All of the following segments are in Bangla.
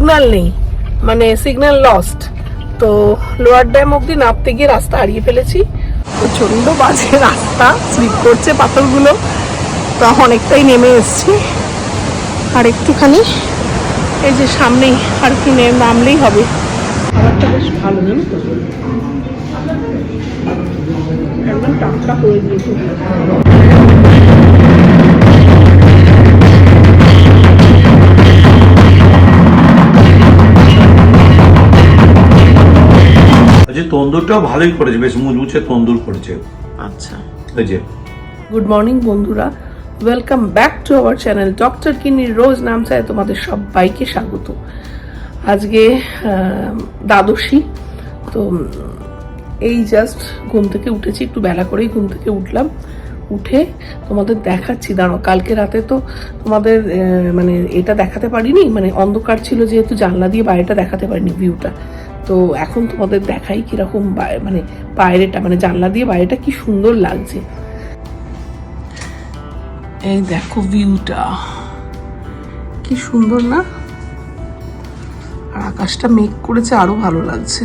সিগন্যাল নেই মানে সিগন্যাল লস্ট তো লোয়ার ড্যাম অব্দি নামতে গিয়ে রাস্তা হারিয়ে ফেলেছি। প্রচণ্ড বাজে রাস্তা স্লিপ করছে পাথরগুলো। তো অনেকটাই নেমে এসছি। আর একটুখানি, এই যে সামনেই আর কি নামলেই হবে। খাবারটা বেশ ভালো, জানো তো? একদম তন্দুরটাও ভালোই করেছে বেশ মুচমুচে তন্দুর করেছে। আচ্ছা। এই যে। গুড মর্নিং বন্ধুরা। Welcome back to our channel doctor কিনির রোজ নাম চায় তোমাদের সবাইকে স্বাগত। আজকে দ্বাদশী তো এই জাস্ট ঘুম থেকে উঠেছি একটু বেলা করেই ঘুম থেকে উঠলাম। উঠে তোমাদের দেখাচ্ছি দাঁড়ো কালকে রাতে তো তোমাদের মানে এটা দেখাতে পারিনি মানে অন্ধকার ছিল যেহেতু জানলা দিয়ে বাইরেটা দেখাতে পারিনি ভিউটা তো এখন তোমাদের দেখাই কীরকম মানে বাইরেটা মানে জানলা দিয়ে বাইরেটা কি সুন্দর লাগছে। এই দেখো ভিউটা। কি সুন্দর না? আর আকাশটা মেঘ করেছে, আরও ভালো লাগছে।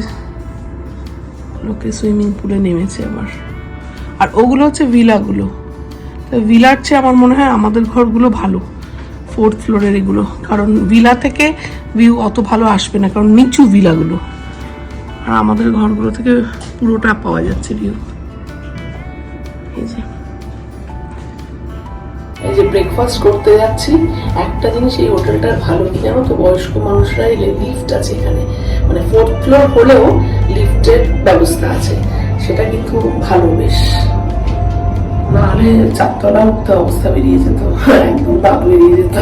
লোকে সুইমিং পুলে নেমেছে আবার আর ওগুলো হচ্ছে ভিলাগুলো। তো ভিলার চেয়ে আমার মনে হয় আমাদের ঘরগুলো ভালো। ফোর্থ ফ্লোরের এগুলো। কারণ ভিলা থেকে ভিউ অত ভালো আসবে না, কারণ নিচু ভিলাগুলো। আর আমাদের ঘরগুলো থেকে পুরোটা পাওয়া যাচ্ছে ভিউ এই যে। এই যে ব্রেকফাস্ট করতে যাচ্ছি, একটা জিনিস এই হোটেলটার ভালো কি জানো তো? বয়স্ক মানুষরা এলে লিফট আছে এখানে। মানে ফোর্থ ফ্লোর হলেও লিফটের ব্যবস্থা আছে। সেটা কিন্তু ভালো বেশ। নাহলে চারতলা উঠতে অবস্থা বেরিয়ে যেত। একদম দাঁত বেরিয়ে যেত।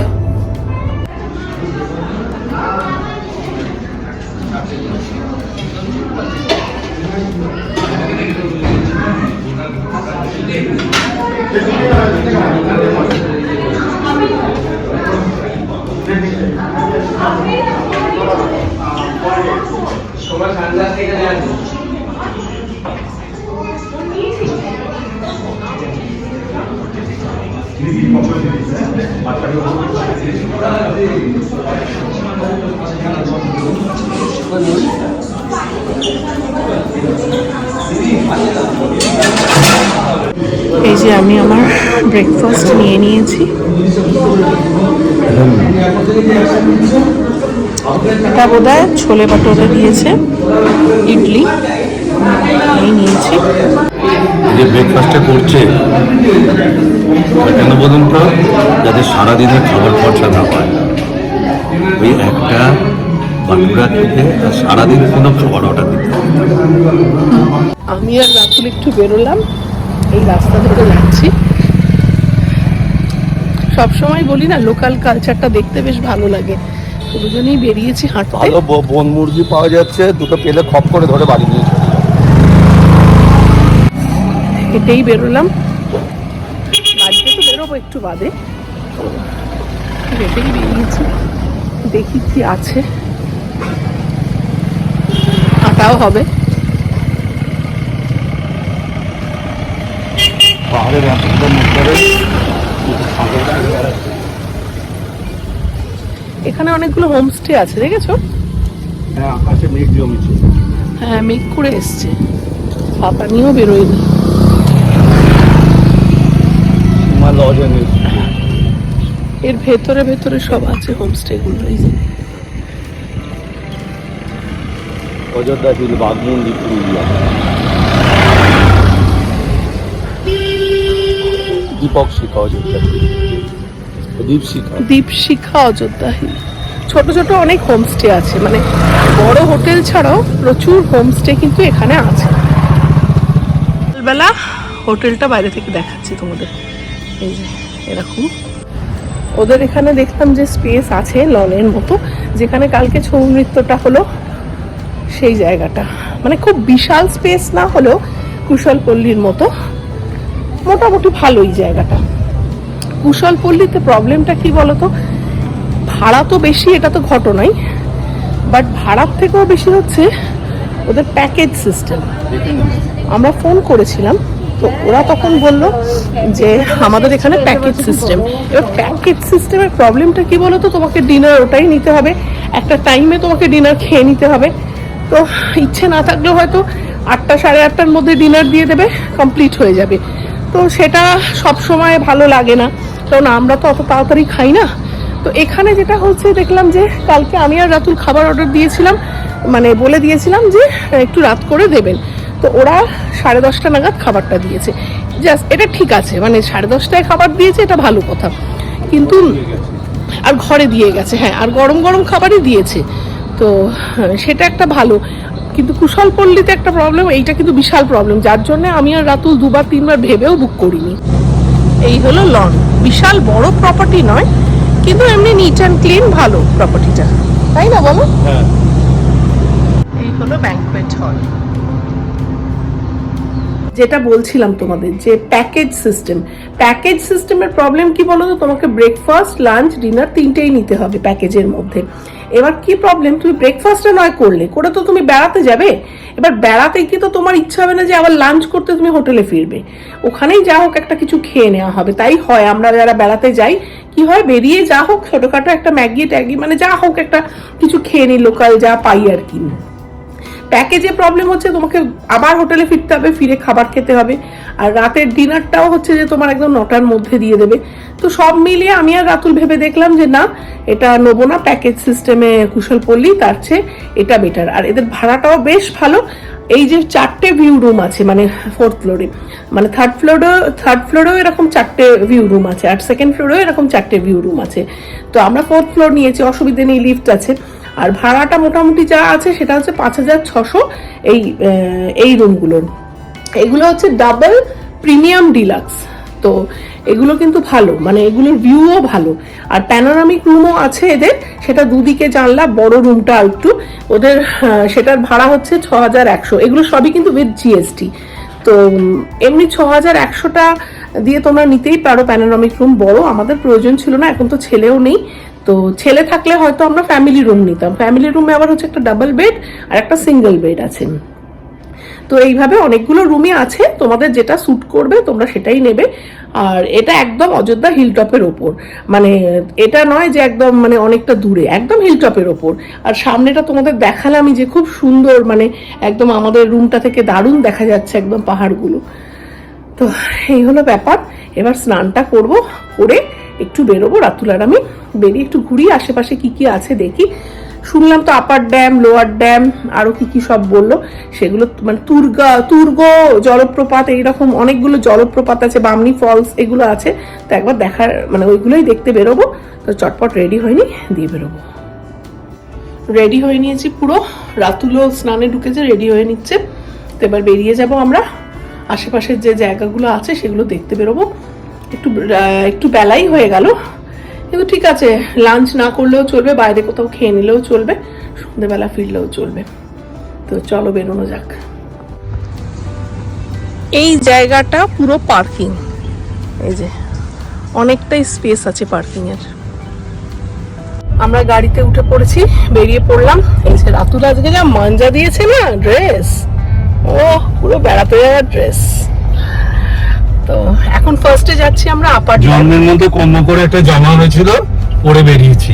এই যে আমি আমার ব্রেকফাস্ট নিয়ে নিয়েছি। এটা বোধ হয় ছোলে বাটোরে দিয়েছে, ইডলি। এই নিয়েছি। যে ব্রেকফাস্টটা করছে কেন বলুন তো? যাতে সারাদিনের খাবার খরচা না হয়। ওই একটা আর সারাদিন কোনো খাবার অর্ডার দিতে আমি আর রাতুল একটু বেরোলাম এই রাস্তা ধরে যাচ্ছি। সব সময় বলি না লোকাল কালচারটা দেখতে বেশ ভালো লাগে। দুজনেই বেরিয়েছি হাঁটতে। ভালো ব- বন মুরগি পাওয়া যাচ্ছে দুটো পেলে খপ করে ধরে বাড়ি নিয়ে হেঁটেই বেরোলাম। বাড়িতে তো বেরোবো একটু বাদে। হেঁটেই বেরিয়েছি। দেখি কি আছে। হাঁটাও হবে। পাহাড়ের এখানে অনেকগুলো হোমস্টে আছে দেখেছ? হ্যাঁ আকাশে মেঘ জমেছে। হ্যাঁ মেঘ করে এসছে। পাতা নিয়েও বেরোয়নি। এর ভেতরে ভেতরে সব আছে হোমস্টে গুলো এই যে। অযোধ্যা হিল বাঘমুন্ডি পুরুলিয়া দীপক শিখা অযোধ্যা দীপ শিখা দীপশিখা অযোধ্যা ছোট ছোট অনেক হোমস্টে আছে মানে বড় হোটেল ছাড়াও প্রচুর হোমস্টে কিন্তু এখানে আছে। বেলা হোটেলটা বাইরে থেকে দেখাচ্ছি তোমাদের। এই যে, এরকম। ওদের এখানে দেখতাম যে স্পেস আছে, লনের মতো, যেখানে কালকে ছৌ নৃত্যটা হলো। সেই জায়গাটা। মানে খুব বিশাল স্পেস না হলেও কুশলপল্লীর মতো। মোটামুটি ভালোই জায়গাটা। কুশলপল্লীতে প্রবলেমটা কি বলতো? ভাড়া তো বেশি, এটা তো ঘটনাই। বাট ভাড়ার থেকেও বেশি হচ্ছে ওদের প্যাকেজ সিস্টেম আমরা ফোন করেছিলাম, তো ওরা তখন বলল যে, আমাদের এখানে প্যাকেজ সিস্টেম এবার প্যাকেজ সিস্টেমের প্রবলেমটা কি বলো তো তোমাকে ডিনার ওটাই নিতে হবে। একটা টাইমে তোমাকে ডিনার খেয়ে নিতে হবে। তো ইচ্ছে না থাকলেও হয়তো আটটা সাড়ে আটটার মধ্যে ডিনার দিয়ে দেবে কমপ্লিট হয়ে যাবে। তো সেটা সব সময় ভালো লাগে না, কারণ আমরা তো অত তাড়াতাড়ি খাই না। তো এখানে যেটা হচ্ছে, দেখলাম যে কালকে আমি আর রাতুল খাবার অর্ডার দিয়েছিলাম মানে বলে দিয়েছিলাম যে একটু রাত করে দেবেন। তো ওরা সাড়ে দশটা নাগাদ খাবারটা দিয়েছে। জাস্ট এটা ঠিক আছে মানে সাড়ে দশটায় খাবার দিয়েছে, এটা ভালো কথা। কিন্তু, আর ঘরে দিয়ে গেছে হ্যাঁ আর গরম গরম খাবারই দিয়েছে। তো হ্যাঁ, সেটা একটা ভালো। কিন্তু কুশল পল্লীতে একটা প্রবলেম এইটা কিন্তু বিশাল প্রবলেম যার জন্য আমি আর রাতুল দুবার তিনবার ভেবেও বুক করিনি। এই হলো লন। বিশাল বড় প্রপার্টি নয় কিন্তু এমনি নিট অ্যান্ড ক্লিন ভালো প্রপার্টিটা তাই না বলো? এই হলো ব্যাংকুয়েট হল যেটা বলছিলাম তোমাদের, যে প্যাকেজ সিস্টেম প্যাকেজ সিস্টেমের প্রবলেম কি বলো তো তোমাকে ব্রেকফাস্ট লাঞ্চ ডিনার তিনটেই নিতে হবে প্যাকেজের মধ্যে। এবার কি প্রবলেম তুমি ব্রেকফাস্টটা নয় করলে, করে তো তুমি বেড়াতে যাবে। এবার বেড়াতে কি তো তোমার ইচ্ছা হবে না যে আবার লাঞ্চ করতে তুমি হোটেলে ফিরবে। ওখানেই যা হোক একটা কিছু খেয়ে নেওয়া হবে, তাই হয়। আমরা যারা বেড়াতে যাই, কি হয়? বেরিয়ে যা হোক, ছোটখাটো একটা ম্যাগি ট্যাগি মানে যা হোক একটা কিছু খেয়ে নিই লোকাল যা পাই আর কি। প্যাকেজে প্রবলেম হচ্ছে, তোমাকে আবার হোটেলে ফিরতে হবে, ফিরে খাবার খেতে হবে। আর রাতের ডিনারটাও হচ্ছে যে তোমার একদম নটার মধ্যে দিয়ে দেবে। তো সব মিলিয়ে আমি আর রাতুল ভেবে দেখলাম যে না, এটা নেব না প্যাকেজ সিস্টেমে কুশল কুশলপল্লী তার চেয়ে এটা বেটার আর এদের ভাড়াটাও বেশ ভালো। এই যে চারটে ভিউ রুম আছে মানে ফোর্থ ফ্লোরে মানে থার্ড ফ্লোরেও থার্ড ফ্লোরেও এরকম চারটে ভিউ রুম আছে, আর সেকেন্ড ফ্লোরেও এরকম চারটে ভিউ রুম আছে। তো আমরা ফোর্থ ফ্লোর নিয়েছি, অসুবিধে নেই লিফট আছে। আর ভাড়াটা মোটামুটি যা আছে সেটা হচ্ছে পাঁচ হাজার ছশো এই এই রুমগুলোর। এগুলো হচ্ছে ডাবল প্রিমিয়াম ডিলাক্স তো এগুলো কিন্তু ভালো মানে এগুলোর ভিউও ভালো। আর প্যানোরামিক রুমও আছে এদের, সেটা দুদিকে জানলা, বড় রুমটা একটু ওদের সেটার ভাড়া হচ্ছে ছ হাজার একশো। এগুলো সবই কিন্তু উইথ জিএসটি তো এমনি ছ হাজার একশোটা দিয়ে তোমরা নিতেই পারো প্যানোরামিক রুম বড়, আমাদের প্রয়োজন ছিল না, এখন তো ছেলেও নেই। তো ছেলে থাকলে হয়তো আমরা ফ্যামিলি রুম নিতাম। ফ্যামিলি রুমে আবার হচ্ছে একটা ডাবল বেড আর একটা সিঙ্গেল বেড আছে। তো এইভাবে অনেকগুলো রুমই আছে, তোমাদের যেটা স্যুট করবে তোমরা সেটাই নেবে। আর এটা একদম অযোধ্যা হিলটপের ওপর। মানে এটা নয় যে একদম মানে অনেকটা দূরে, একদম হিলটপের ওপর। আর সামনেটা তোমাদের দেখালামই যে খুব সুন্দর মানে একদম আমাদের রুমটা থেকে দারুণ দেখা যাচ্ছে একদম পাহাড়গুলো। তো এই হলো ব্যাপার। এবার স্নানটা করব, করে একটু বেরোবো, রাতুল আর আমি বেরিয়ে একটু ঘুরি, আশেপাশে কি কি আছে দেখি। শুনলাম তো আপার ড্যাম, লোয়ার ড্যাম, আরও কি কি সব বলল। সেগুলো মানে তুর্গা, তুর্গ, জলপ্রপাত, এইরকম অনেকগুলো জলপ্রপাত আছে, বামনি ফলস এগুলো আছে। তো একবার দেখার মানে ওইগুলোই দেখতে বেরোবো। তো চটপট রেডি হয়নি দিয়ে বেরোবো। রেডি হয়ে নিয়েছি পুরো। রাতুলও স্নানে ঢুকেছে, রেডি হয়ে নিচ্ছে। তো এবার বেরিয়ে যাব আমরা। আশেপাশের যে জায়গাগুলো আছে, সেগুলো দেখতে বেরোবো। একটু একটু বেলাই হয়ে গেল। কিন্তু ঠিক আছে লাঞ্চ না করলেও চলবে বাইরে কোথাও খেয়ে নিলেও চলবে সন্ধেবেলা ফিরলেও চলবে। তো চলো বেরোনো যাক। এই জায়গাটা পুরো পার্কিং এই যে অনেকটাই স্পেস আছে পার্কিং এর। আমরা গাড়িতে উঠে পড়েছি বেরিয়ে পড়লাম। এই যে রাতুল আজকে যা মঞ্জা দিয়েছে না ড্রেস ও পুরো বেড়াতে যাওয়ার ড্রেস তো এখন ফার্স্টে যাচ্ছি আমরা আপার জন্মের মধ্যে কর্ম করে একটা জমা হয়েছিল পরে বেরিয়েছি।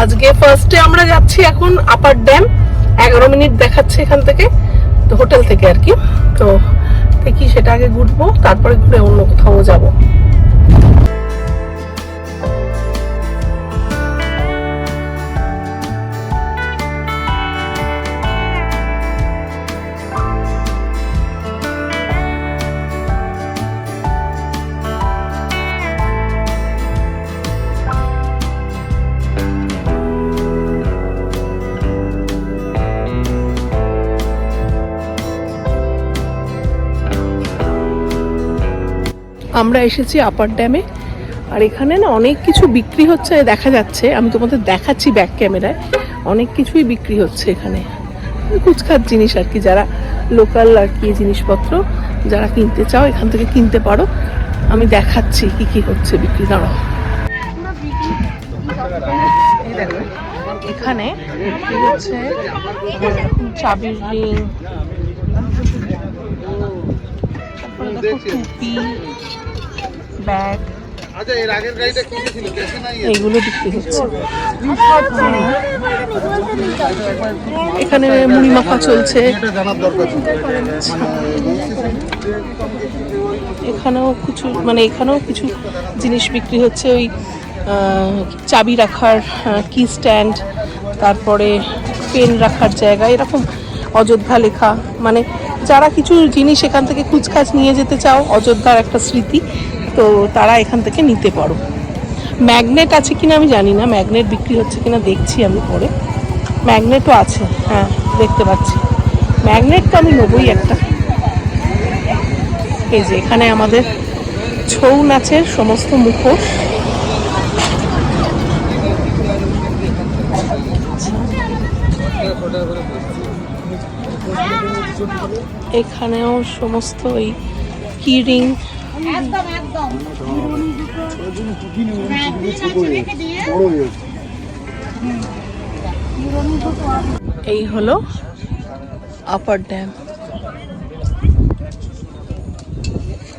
আজকে ফার্স্টে আমরা যাচ্ছি এখন আপার ড্যাম এগারো মিনিট দেখাচ্ছে এখান থেকে তো হোটেল থেকে আর কি। তো দেখি সেটা আগে ঘুরবো তারপরে ঘুরে অন্য কোথাও যাব। আমরা এসেছি আপার ড্যামে। আর এখানে না অনেক কিছু বিক্রি হচ্ছে, দেখা যাচ্ছে। আমি তোমাদের দেখাচ্ছি ব্যাক ক্যামেরায় অনেক কিছুই বিক্রি হচ্ছে এখানে। কুচকার জিনিস আর কি, যারা লোকাল আর কি জিনিসপত্র যারা কিনতে চাও, এখান থেকে কিনতে পারো। আমি দেখাচ্ছি কি কি হচ্ছে বিক্রি। এই এখানে হচ্ছে চাবির ব্যাগ আচ্ছা এইগুলো বিক্রি হচ্ছে। এখানে মুড়ি মাখা চলছে। ছিল। এখানেও কিছু মানে এখানেও কিছু জিনিস বিক্রি হচ্ছে। ওই চাবি রাখার কি স্ট্যান্ড তারপরে পেন রাখার জায়গা এরকম অযোধ্যা লেখা। মানে যারা কিছু জিনিস এখান থেকে কুচকাচ নিয়ে যেতে চাও অযোধ্যার একটা স্মৃতি তো তারা এখান থেকে নিতে পারো। ম্যাগনেট আছে কিনা আমি জানি না, ম্যাগনেট বিক্রি হচ্ছে কিনা দেখছি আমি পরে। ম্যাগনেটও আছে হ্যাঁ দেখতে পাচ্ছি। ম্যাগনেট তো আমি নেবই একটা। এই যে এখানে আমাদের ছৌ নাচের সমস্ত মুখোশ। এখানেও সমস্ত ওই কিরিং এই হলো আপার ড্যাম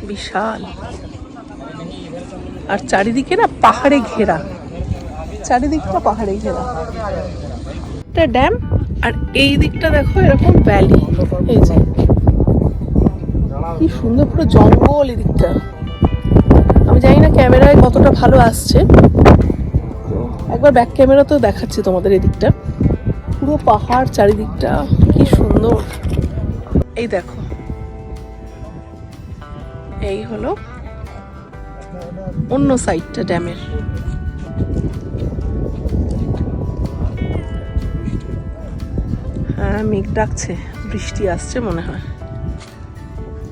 বিশাল। আর চারিদিকে না পাহাড়ে ঘেরা। চারিদিকটা পাহাড়ে ঘেরা। একটা ড্যাম আর এই দিকটা দেখো, এরকম ভ্যালি এই যে কি সুন্দর পুরো জঙ্গল এদিকটা। আমি জানি না ক্যামেরায় কতটা ভালো আসছে। তো একবার ব্যাক ক্যামেরাতেও দেখাচ্ছি তোমাদের এদিকটা। পুরো পাহাড় চারিদিকটা, কি সুন্দর। এই দেখো। এই হলো অন্য সাইডটা ড্যামের। হ্যাঁ মেঘ ডাকছে, বৃষ্টি আসছে মনে হয়।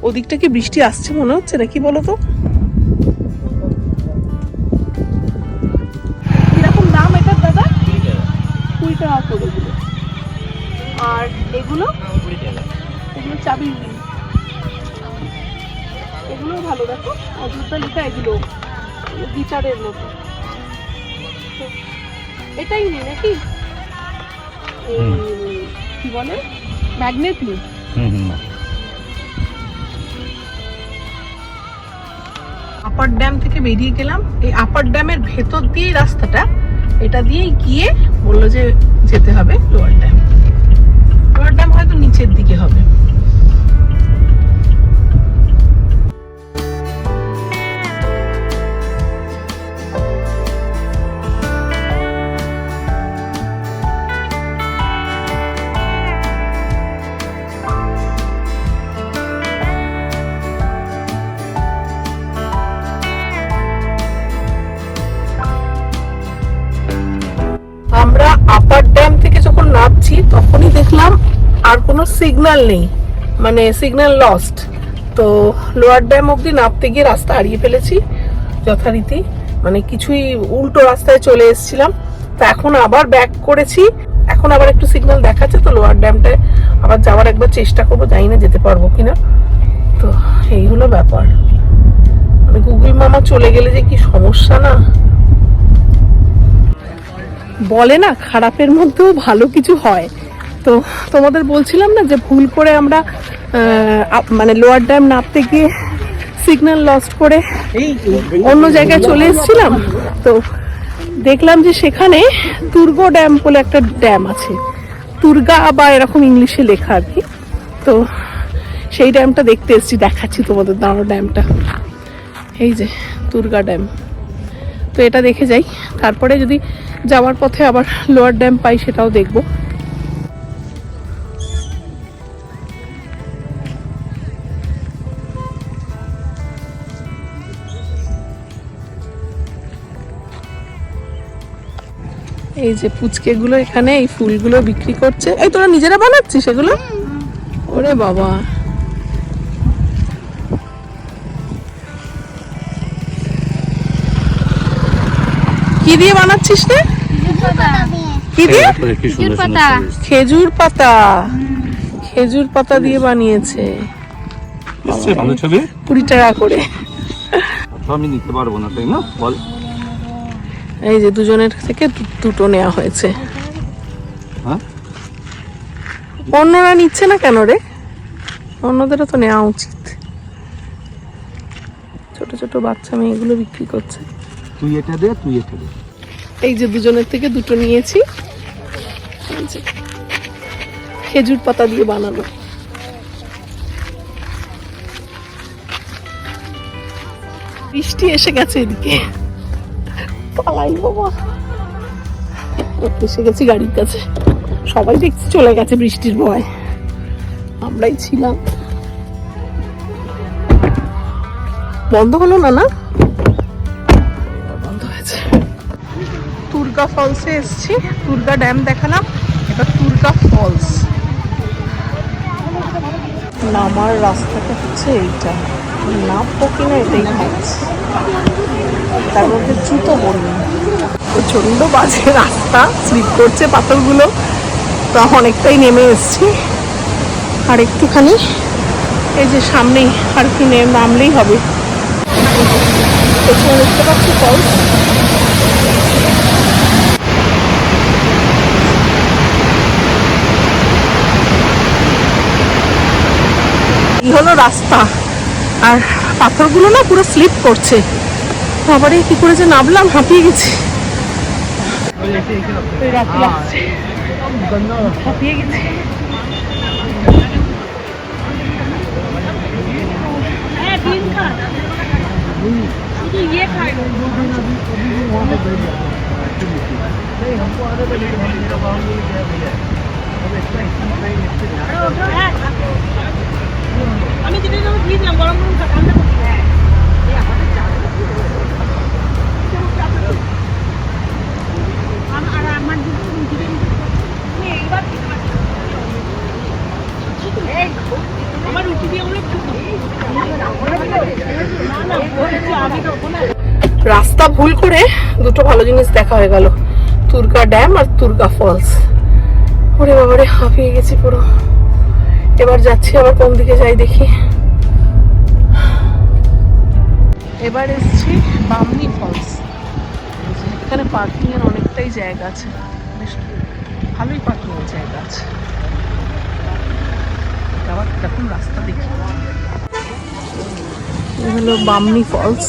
ওদিকটা কি বৃষ্টি আসছে মনে হচ্ছে নাকি বলো তো কীরকম দাম এটার দাদা? কুড়ি টাকা করে আর এগুলো? এগুলো চাবি এগুলো ভালো দেখো। অযোধ্যা লেখা এগুলো। গিটারের মতো। এটাই নেই নাকি? কি বলে? ম্যাগনেট নেই। আপার ড্যাম থেকে বেরিয়ে গেলাম। এই আপার ড্যামের ভেতর দিয়েই রাস্তাটা, এটা দিয়েই গিয়ে বলল যে যেতে হবে লোয়ার ড্যাম লোয়ার ড্যাম হয়তো নিচের দিকে হবে। কোনো সিগন্যাল নেই মানে সিগন্যাল লস্ট তো লোয়ার ড্যাম অবধি নামতে গিয়ে রাস্তা হারিয়ে ফেলেছি যথারীতি মানে কিছুই উল্টো রাস্তায় চলে এসেছিলাম। তো এখন আবার ব্যাক করেছি, এখন আবার একটু সিগন্যাল দেখাচ্ছে, তো লোয়ার ড্যামটায় আবার যাওয়ার একবার চেষ্টা করব, জানি না যেতে পারব কিনা। তো এই হলো ব্যাপার। মানে গুগল মামা চলে গেলে যে কি সমস্যা না? বলে না, খারাপের মধ্যেও ভালো কিছু হয়। তো তোমাদের বলছিলাম না যে ভুল করে আমরা মানে লোয়ার ড্যাম নামতে গিয়ে সিগন্যাল লস্ট করে অন্য জায়গায় চলে এসেছিলাম। তো দেখলাম যে সেখানে তুর্গ ড্যাম বলে একটা ড্যাম আছে। তুর্গা বা এরকম ইংলিশে লেখা আর কি। তো সেই ড্যামটা দেখতে এসেছি, দেখাচ্ছি তোমাদের দাঁড়ো ড্যামটা এই যে তুর্গা ড্যাম তো এটা দেখে যাই। তারপরে যদি যাওয়ার পথে আবার লোয়ার ড্যাম পাই সেটাও দেখব। এই যে পুচকেগুলো এখানে এই ফুলগুলো বিক্রি করছে। এই তোরা নিজেরা বানাচ্ছিস এগুলো ওরে বাবা। কি দিয়ে বানাচ্ছিস রে? কি দিয়ে। খেজুর পাতা। খেজুর পাতা দিয়ে বানিয়েছে। কুড়ি টাকা করে। আমি নিতে পারব না তাই না? বল। এই যে দুজনের থেকে দুটো নেওয়া হয়েছে। হ্যাঁ? অন্যরা নিচ্ছে না কেন রে? অন্যদেরও তো নেওয়া উচিত। ছোট ছোট বাচ্চা মেয়েগুলো বিক্রি করছে। তুই এটা দে তুই এটা দে। এই যে দুজনের থেকে দুটো নিয়েছি। খেজুর পাতা দিয়ে বানানো। বৃষ্টি এসে গেছে এদিকে। পালাই বাবা। এসে গেছি গাড়ির কাছে। সবাই দেখছি চলে গেছে বৃষ্টির ভয়। আমরাই ছিলাম। বন্ধ হলো না না? বন্ধ হয়েছে। তুর্গা ফলসে এসেছি। তুর্গা ড্যাম দেখালাম। এবার তুর্গা ফলস। নামার রাস্তাটা হচ্ছে এইটা। নামবো কিনা এটাই ভাবছি। তার মধ্যে জুতো পড়বে প্রচণ্ড বাজে রাস্তা স্লিপ করছে পাথরগুলো। তো অনেকটাই নেমে এসছি। আর একটুখানি এই যে সামনেই আর নে- নামলেই হবে। পেছনে দেখতে পাচ্ছি ফলস হলো রাস্তা। আর পাথরগুলো না পুরো স্লিপ করছে। এই কি করে যে নামলাম? হাঁপিয়ে গেছি। আমি যেটা গরম গরম ঠান্ডা করতে হ্যাঁ আম- রাস্তা ভুল করে দুটো ভালো জিনিস দেখা হয়ে গেল। তুর্গা ড্যাম আর তুর্গা ফলস। ওরে বাবারে, হাঁপিয়ে গেছি পুরো। এবার যাচ্ছি আবার কোন দিকে যাই দেখি। এবার এসছি বামনি ফলস। এখানে পার্কিং এর অনেকটাই জায়গা আছে। বেশ ভালোই পার্কিং এর জায়গা আছে। আবার দেখুন রাস্তা দেখি। হলো বামনি ফলস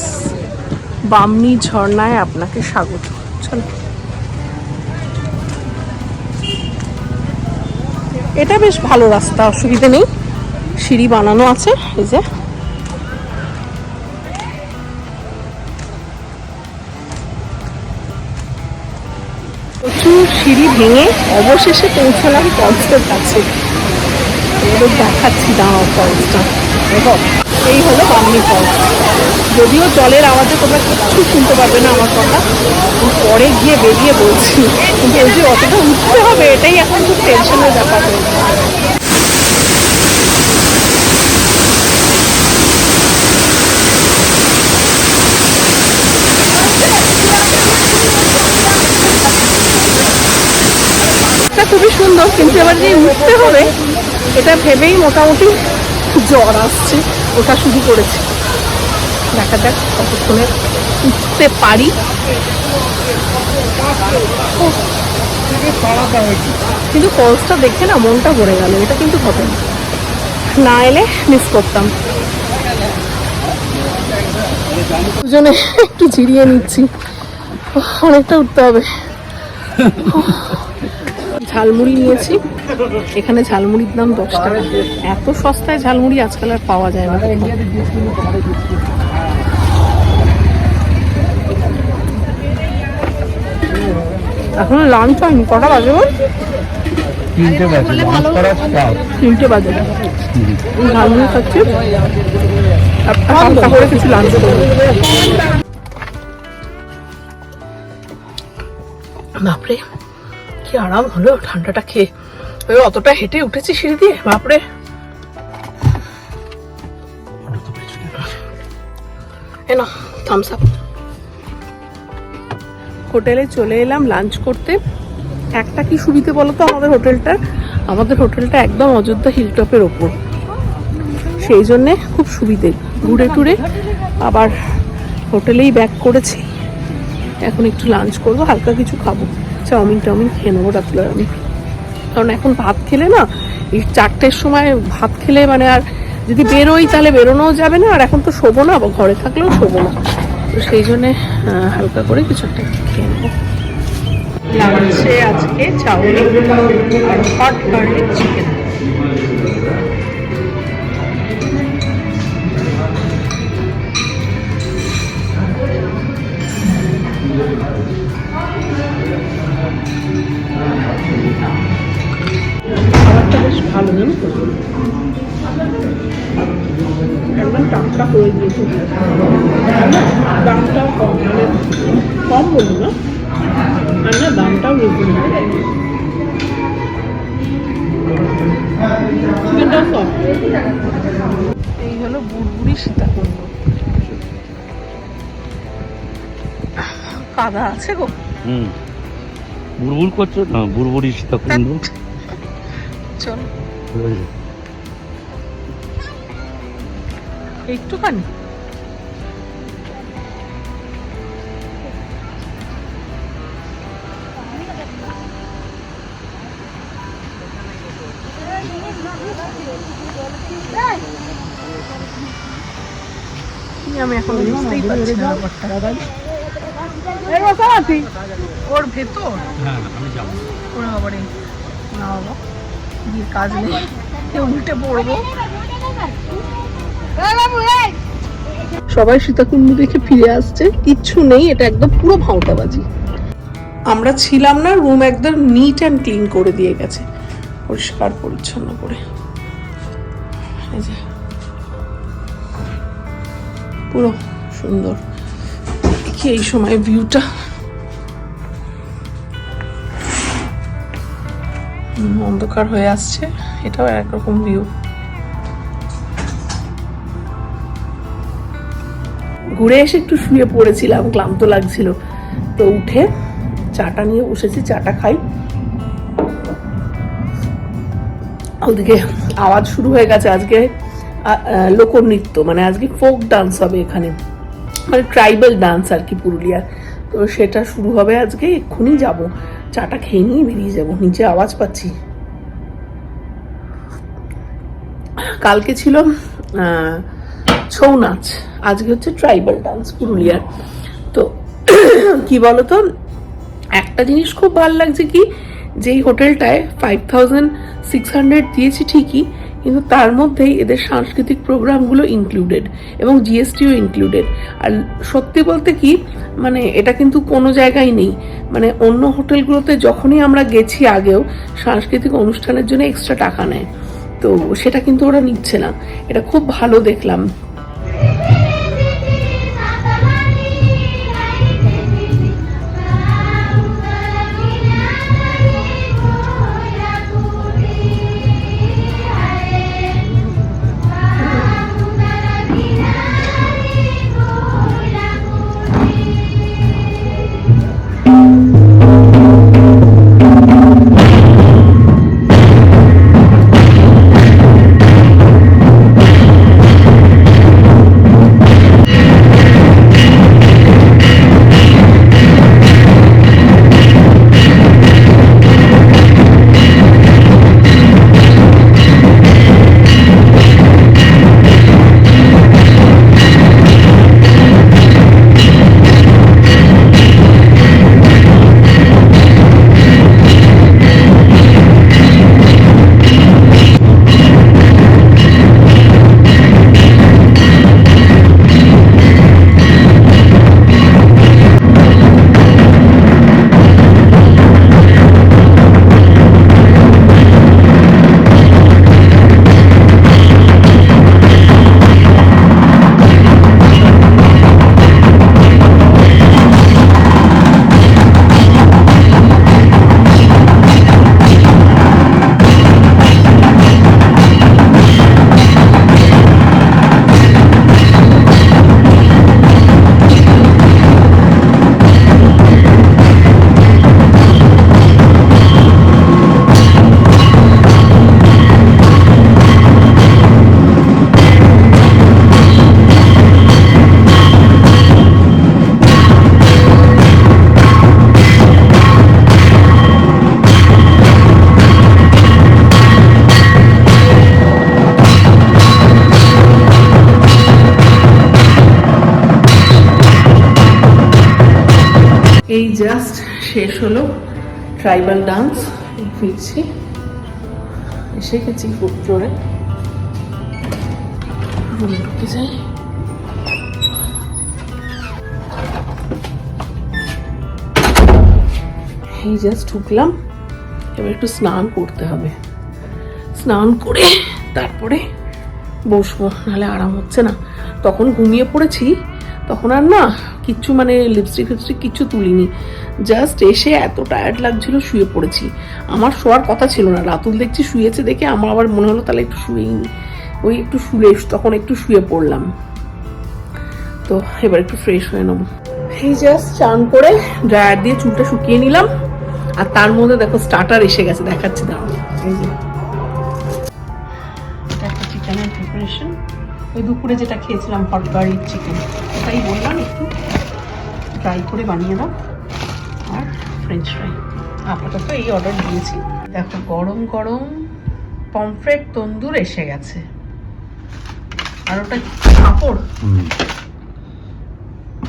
বামনি ঝর্ণায় আপনাকে স্বাগত। চলো। এটা বেশ ভালো রাস্তা, অসুবিধে নেই। সিঁড়ি বানানো আছে, এই যে। ভেঙে অবশেষে পৌঁছালাম ফলসের কাছে। এবার দেখাচ্ছি দাঁড়াও ফলসটা দেখো, এই হলো বামনি ফলস যদিও জলের আওয়াজে তোমরা কিচ্ছু শুনতে পারবে না আমার কথা। পরে গিয়ে বেরিয়ে বলছি। কিন্তু এই যে অতটা উঠতে হবে, এটাই এখন খুব টেনশনের ব্যাপার হয়েছে এটা খুবই সুন্দর কিন্তু এবার যে উঠতে হবে, এটা ভেবেই মোটামুটি জ্বর আসছে। ওটা শুরু করেছে। দেখা যাক কতক্ষণে উঠতে পারি। কিন্তু ফলসটা দেখে না মনটা ভরে গেল, এটা কিন্তু হবে না। না এলে মিস করতাম। দুজনে একটু জিরিয়ে নিচ্ছি। অনেকটা উঠতে হবে। ঝালমুড়ি নিয়েছি। এখানে ঝালমুড়ির দাম দশ টাকা। এত সস্তায় ঝালমুড়ি আজকাল আর পাওয়া যায় না। এখন লাঞ্চ হয়নি কটা বাজে বল? তিনটে বাজে তিনটে ঝালমুড়ি খাচ্ছি আর করে কিছু লাঞ্চ বাপরে। কি আরাম হলো ঠান্ডাটা খেয়ে? ওই অতটা হেঁটে উঠেছি সিঁড়ি দিয়ে, বাপরে। এনা থামস আপ হোটেলে চলে এলাম লাঞ্চ করতে। একটা কি সুবিধে বলো তো আমাদের হোটেলটার? আমাদের হোটেলটা একদম অযোধ্যা হিলটপের ওপর। সেই জন্যে খুব সুবিধে। ঘুরে টুরে আবার হোটেলেই ব্যাক করেছি। এখন একটু লাঞ্চ করব, হালকা কিছু খাব। চাউমিন টাউমিন খেয়ে নেব রাত্রিবেলা আমি। কারণ এখন ভাত খেলে না, এই চারটের সময় ভাত খেলে মানে আর যদি বেরোই তাহলে বেরোনোও যাবে না, আর এখন তো শোবো না বা ঘরে থাকলেও শোবো না। তো সেই জন্যে হালকা করে কিছু একটা খেয়ে নেব। লাগছে আজকে চাউমিন আর হট গার্লিক চিকেন দামটাও কম মানে কম বলব না। আর না দামটাও চিকেনটাও এই হলো বুড়বুড়ি সীতাকুণ্ড। কাদা আছে গো। হুম। বুড়বুড় করছ? না বুড়বুড়ি সীতাকুণ্ড। চল। একটুখানি। আমি এখন বুঝতেই পারছি না ব্যাপারটা। ওর ভেতর? হ্যাঁ আমি যাব। ওরা বাবারে। না বাবা গিয়ে কাজ নেই। উল্টে পড়ব। সবাই সীতাকুণ্ড দেখে ফিরে আসছে। কিচ্ছু নেই এটা একদম পুরো ভাঁওতাবাজি। আমরা ছিলাম না রুম একদম নিট অ্যান্ড ক্লিন করে দিয়ে গেছে। পরিষ্কার পরিচ্ছন্ন করে। এই যে। পুরো সুন্দর। দেখি এই সময় ভিউটা অন্ধকার হয়ে আসছে, এটাও একরকম ভিউ ঘুরে এসে একটু শুয়ে পড়েছিলাম, ক্লান্ত লাগছিল। তো উঠে চাটা নিয়ে বসেছি, চাটা খাই। ওদিকে আওয়াজ শুরু হয়ে গেছে আজকে। লোকনৃত্য মানে আজকে ফোক ডান্স হবে এখানে। মানে ট্রাইবাল ডান্স আর কি পুরুলিয়ার। তো সেটা শুরু হবে আজকে, এক্ষুনি যাব। চাটা খেয়ে নিয়ে বেরিয়ে যাব, নিচে আওয়াজ পাচ্ছি। কালকে ছিল ছৌ নাচ, আজকে হচ্ছে ট্রাইবাল ডান্স পুরুলিয়ার। তো কি বলতো, একটা জিনিস খুব ভালো লাগছে কি, যেই হোটেলটায় ফাইভ থাউজেন্ড সিক্স হান্ড্রেড দিয়েছি ঠিকই কিন্তু তার মধ্যেই এদের সাংস্কৃতিক প্রোগ্রামগুলো ইনক্লুডেড এবং জিএসটিও ইনক্লুডেড আর সত্যি বলতে কি মানে এটা কিন্তু কোনো জায়গায় নেই। মানে অন্য হোটেলগুলোতে যখনই আমরা গেছি আগেও, সাংস্কৃতিক অনুষ্ঠানের জন্য এক্সট্রা টাকা নেয়। তো সেটা কিন্তু ওরা নিচ্ছে না। এটা খুব ভালো দেখলাম। এই জাস্ট শেষ হলো ট্রাইবাল ডান্স ফিরছি। এসে গেছি ফুড ফ্লোরে রুমে ঢুকে এই জাস্ট ঢুকলাম। এবার একটু স্নান করতে হবে। স্নান করে তারপরে বসবো, নাহলে আরাম হচ্ছে না। তখন ঘুমিয়ে পড়েছি। তখন আর না কিচ্ছু মানে লিপস্টিক ফিপস্টিক কিচ্ছু তুলিনি। জাস্ট এসে এত টায়ার্ড লাগছিল শুয়ে পড়েছি। আমার শোয়ার কথা ছিল না। রাতুল দেখছি শুয়েছে দেখে আমার আবার মনে হলো তাহলে একটু শুয়েই নি ওই একটু শুলে তখন একটু শুয়ে পড়লাম। তো এবার একটু ফ্রেশ হয়ে নেব। এই জাস্ট চান করে ড্রায়ার দিয়ে চুলটা শুকিয়ে নিলাম। আর তার মধ্যে দেখো স্টার্টার এসে গেছে। দেখাচ্ছি দাঁড়াও। এই যে। একটা চিকেনের প্রিপারেশন ওই দুপুরে যেটা খেয়েছিলাম হট গার্লিক চিকেন ওটাই বললাম একটু ফ্রাই করে বানিয়ে দাও আর ফ্রেঞ্চ ফ্রাই আপাতত এই অর্ডার দিয়েছি। দেখো গরম গরম পমফ্রেট তন্দুর এসে গেছে। আর ওটা কাপড়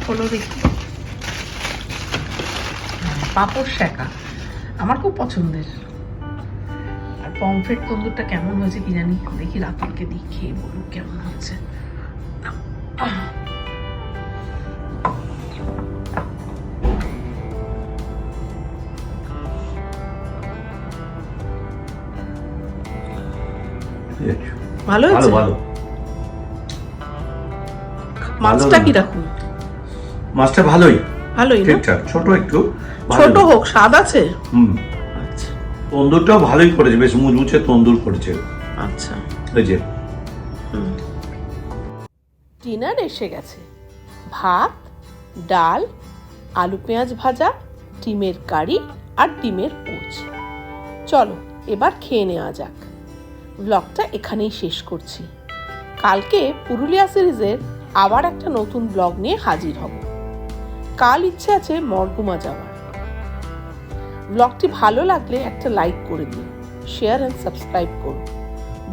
হলো দেখি। পাপড় শেখা। আমার খুব পছন্দের। পমফ্রেট তন্দুরটা কেমন হয়েছে কি জানি দেখি রাতুলকে দিই খেয়ে বলুক কেমন হচ্ছে। ভালো ভালো ভালো। মাছটা ভালো। কীরকম মাছটা ভালোই। ভালোই ঠিকঠাক ছোট একটু ছোট হোক স্বাদ আছে? হুম। তন্দুরটাও ভালোই করেছে বেশ মুচমুচে তন্দুর করেছে। আচ্ছা। এই যে। ডিনার এসে গেছে। ভাত ডাল আলু পেঁয়াজ ভাজা ডিমের কারি আর ডিমের পোচ। চলো এবার খেয়ে নেওয়া যাক। ব্লগটা এখানেই শেষ করছি। কালকে পুরুলিয়া সিরিজের আবার একটা নতুন ব্লগ নিয়ে হাজির হব। কাল ইচ্ছে আছে মরগুমা যাওয়ার। ব্লগটি ভালো লাগলে একটা লাইক করে দিন শেয়ার অ্যান্ড সাবস্ক্রাইব করুন।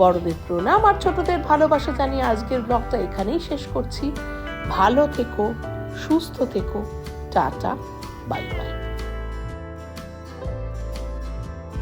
বড়দের প্রণাম আর ছোটদের ভালোবাসা জানিয়ে আজকের ব্লগটা এখানেই শেষ করছি। ভালো থেকো, সুস্থ থেকো, টাটা বাই বাই